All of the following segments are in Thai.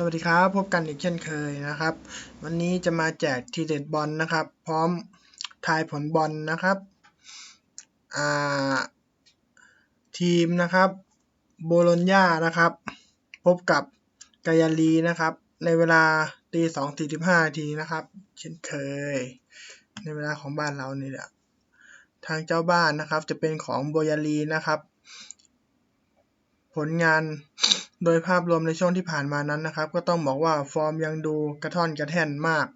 สวัสดีครับ พบกันอีกเช่นเคยนะครับ วันนี้จะมาแจกทีเด็ดบอลนะครับ พร้อมทายผลบอลนะครับทีมนะครับโบโลญญานะครับ พบกับกายาลีนะครับ ในเวลาตีสองสี่สิบห้านาทีนะครับ เช่นเคย ในเวลาของบ้านเรานี่แหละทางเจ้าบ้านนะครับจะเป็นของโบยาลีนะครับ ผลงาน โดยภาพรวมในช่วงที่ผ่านมานั้นนะครับ ก็ต้องบอกว่าฟอร์มยังดูกระท่อนกระแท่นมาก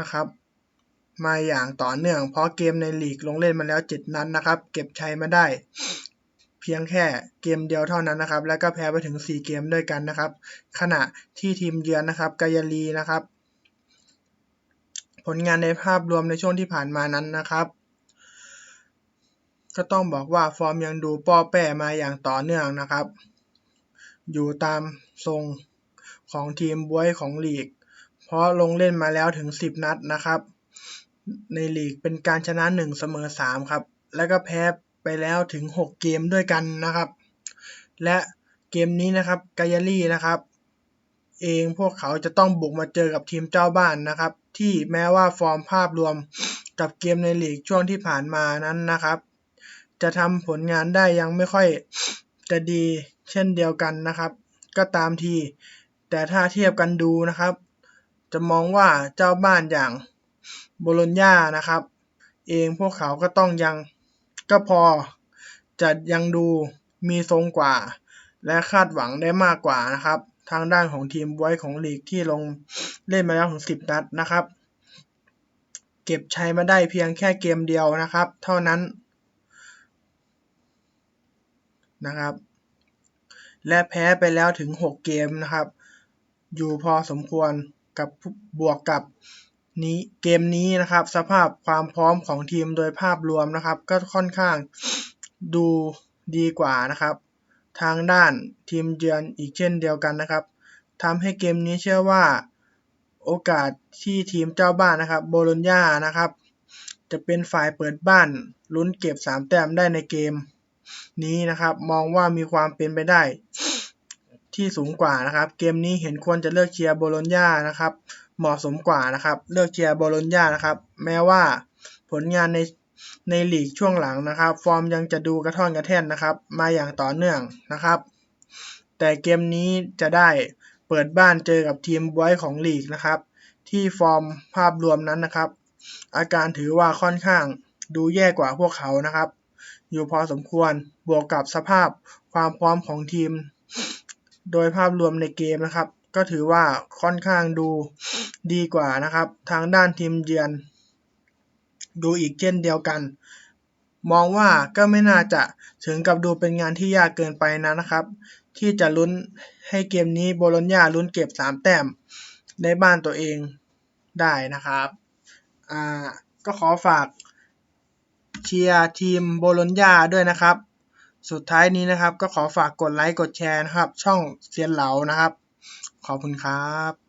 นะครับ มาอย่างต่อเนื่องเพราะเกมในลีกลงเล่นมาแล้ว7นัดนนะครับ เก็บชัยมาได้ เพียงแค่เกมเดียวเท่านั้นนะครับ แล้วก็แพ้ไปถึง 4 เกมด้วยกันนะครับ ขณะที่ทีมเยือนนะครับกายาลีนะครับ ผลงานในภาพรวมในช่วงที่ผ่านมานั้นนะครับก็ต้องบอกว่าฟอร์มยังดูป้อแป้มาอย่างต่อเนื่องนะครับ อยู่ตามทรงของทีมบวยของลีก เพราะลงเล่นมาแล้วถึง 10 นัดนะครับ ในลีกเป็นการชนะ 1 เสมอ 3 ครับ แล้วก็แพ้ไปแล้วถึง 6 เกมด้วยกันนะครับ และเกมนี้นะครับกายาลี่นะครับ เองพวกเขาจะต้องบุกมาเจอกับทีมเจ้าบ้านนะครับ ที่แม้ว่าฟอร์มภาพรวมกับเกมในลีกช่วงที่ผ่านมานั้นนะครับ จะทำผลงานได้ยังไม่ค่อย จะดีเช่นเดียวกันนะครับ ก็ตามที แต่ถ้าเทียบกันดูนะครับ จะมองว่าเจ้าบ้านอย่างโบโลญญานะครับ เองพวกเขาก็ต้องยังก็พอจะยังดูมีทรงกว่า และคาดหวังได้มากกว่านะครับ ทางด้านของทีมบวยของลีกที่ลงเล่นมาแล้วถึง 10 นัดนะครับ เก็บชัยมาได้เพียงแค่เกมเดียวนะครับ เท่านั้น นะครับ และแพ้ไปแล้วถึง 6 เกมนะครับ อยู่พอสมควรกับบวกกับนี้เกมนี้นะครับ สภาพความพร้อมของทีมโดยภาพรวมนะครับ ก็ค่อนข้างดูดีกว่านะครับ ทางด้านทีมเยือนอีกเช่นเดียวกันนะครับทำให้เกมนี้เชื่อว่าโอกาสที่ทีมเจ้าบ้านนะครับ โบโลญญานะครับ จะเป็นฝ่ายเปิดบ้านลุ้นเก็บ 3 แต้มได้ในเกม นี้นะครับ มองว่ามีความเป็นไปได้ที่สูงกว่านะครับ เกมนี้เห็นควรจะเลือกเชียร์โบโลญญานะครับ เหมาะสมกว่านะครับ เลือกเชียร์โบโลญญานะครับ แม้ว่าผลงานในในลีกช่วงหลังนะครับ ฟอร์มยังจะดูกระท่อนกระแท่นนะครับ มาอย่างต่อเนื่องนะครับ แต่เกมนี้จะได้เปิดบ้านเจอกับทีมบวยของลีกนะครับ ที่ฟอร์มภาพรวมนั้นนะครับ อาการถือว่าค่อนข้างดูแย่กว่าพวกเขานะครับ อยู่พอสมควร บวกกับสภาพความพร้อมของทีม โดยภาพรวมในเกมนะครับ ก็ถือว่าค่อนข้างดูดีกว่านะครับ ทางด้านทีมเยือน ดูอีกเช่นเดียวกัน มองว่าก็ไม่น่าจะถึงกับดูเป็นงานที่ยากเกินไปนะนะครับ ที่จะลุ้นให้เกมนี้โบโลญญาลุ้นเก็บ 3 แต้มในบ้านตัวเองได้นะครับ อ่า ก็ขอฝาก เชียร์ทีมโบโลญญาด้วยนะครับ สุดท้ายนี้นะครับ ก็ขอฝากกดไลค์กดแชร์นะครับ ช่องเซียนเหลานะครับ ขอบคุณครับ